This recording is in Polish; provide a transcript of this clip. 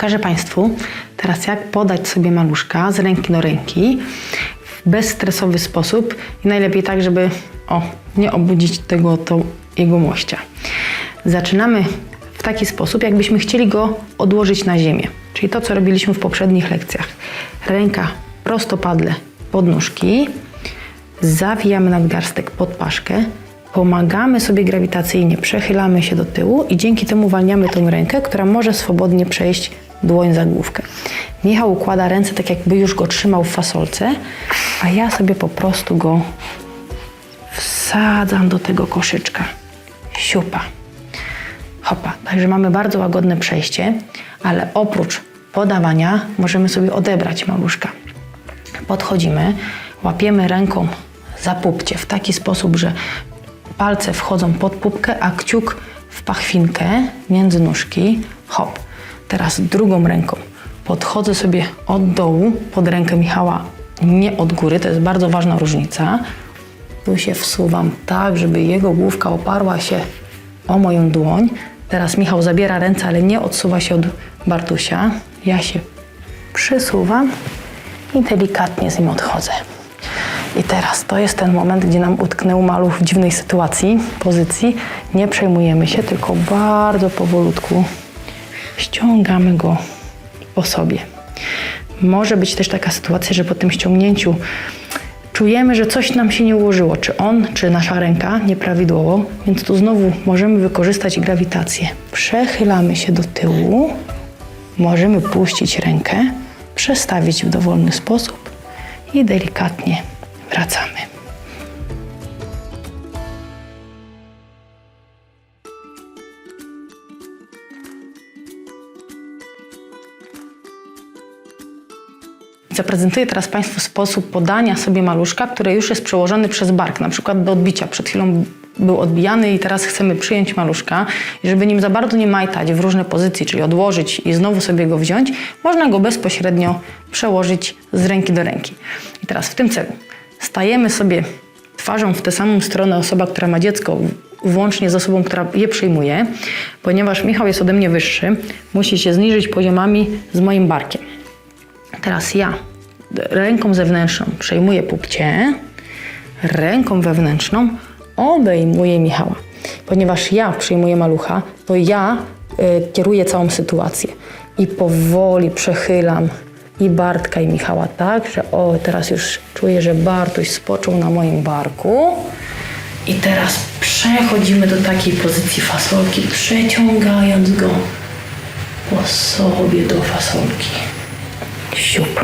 Pokażę Państwu teraz, jak podać sobie maluszka z ręki do ręki w bezstresowy sposób i najlepiej tak, żeby o, nie obudzić tego to jego mościa. Zaczynamy w taki sposób, jakbyśmy chcieli go odłożyć na ziemię. Czyli to, co robiliśmy w poprzednich lekcjach. Ręka prostopadle pod nóżki, zawijamy nadgarstek pod paszkę, pomagamy sobie grawitacyjnie, przechylamy się do tyłu i dzięki temu uwalniamy tą rękę, która może swobodnie przejść dłoń za główkę. Michał układa ręce tak, jakby już go trzymał w fasolce, a ja sobie po prostu go wsadzam do tego koszyczka. Siupa. Hopa. Także mamy bardzo łagodne przejście, ale oprócz podawania możemy sobie odebrać maluszka. Podchodzimy, łapiemy ręką za pupcie w taki sposób, że palce wchodzą pod pupkę, a kciuk w pachwinkę między nóżki. Hop. Teraz drugą ręką podchodzę sobie od dołu pod rękę Michała, nie od góry, to jest bardzo ważna różnica. Tu się wsuwam tak, żeby jego główka oparła się o moją dłoń. Teraz Michał zabiera ręce, ale nie odsuwa się od Bartusia. Ja się przysuwam i delikatnie z nim odchodzę. I teraz to jest ten moment, gdzie nam utknął maluch w dziwnej sytuacji, pozycji. Nie przejmujemy się, tylko bardzo powolutku ściągamy go po sobie. Może być też taka sytuacja, że po tym ściągnięciu czujemy, że coś nam się nie ułożyło, czy on, czy nasza ręka nieprawidłowo, więc tu znowu możemy wykorzystać grawitację. Przechylamy się do tyłu, możemy puścić rękę, przestawić w dowolny sposób i delikatnie wracamy. Zaprezentuję teraz Państwu sposób podania sobie maluszka, który już jest przełożony przez bark, na przykład do odbicia. Przed chwilą był odbijany i teraz chcemy przyjąć maluszka. I żeby nim za bardzo nie majtać w różne pozycje, czyli odłożyć i znowu sobie go wziąć, można go bezpośrednio przełożyć z ręki do ręki. I teraz w tym celu stajemy sobie twarzą w tę samą stronę osoba, która ma dziecko, włącznie z osobą, która je przyjmuje, ponieważ Michał jest ode mnie wyższy, musi się zniżyć poziomami z moim barkiem. Teraz ja ręką zewnętrzną przejmuję pupcie, ręką wewnętrzną obejmuję Michała. Ponieważ ja przyjmuję malucha, to ja y, kieruję całą sytuację i powoli przechylam i Bartka i Michała tak, że o, teraz już czuję, że Bartuś spoczął na moim barku. I teraz przechodzimy do takiej pozycji fasolki, przeciągając go po sobie do fasolki. Siup.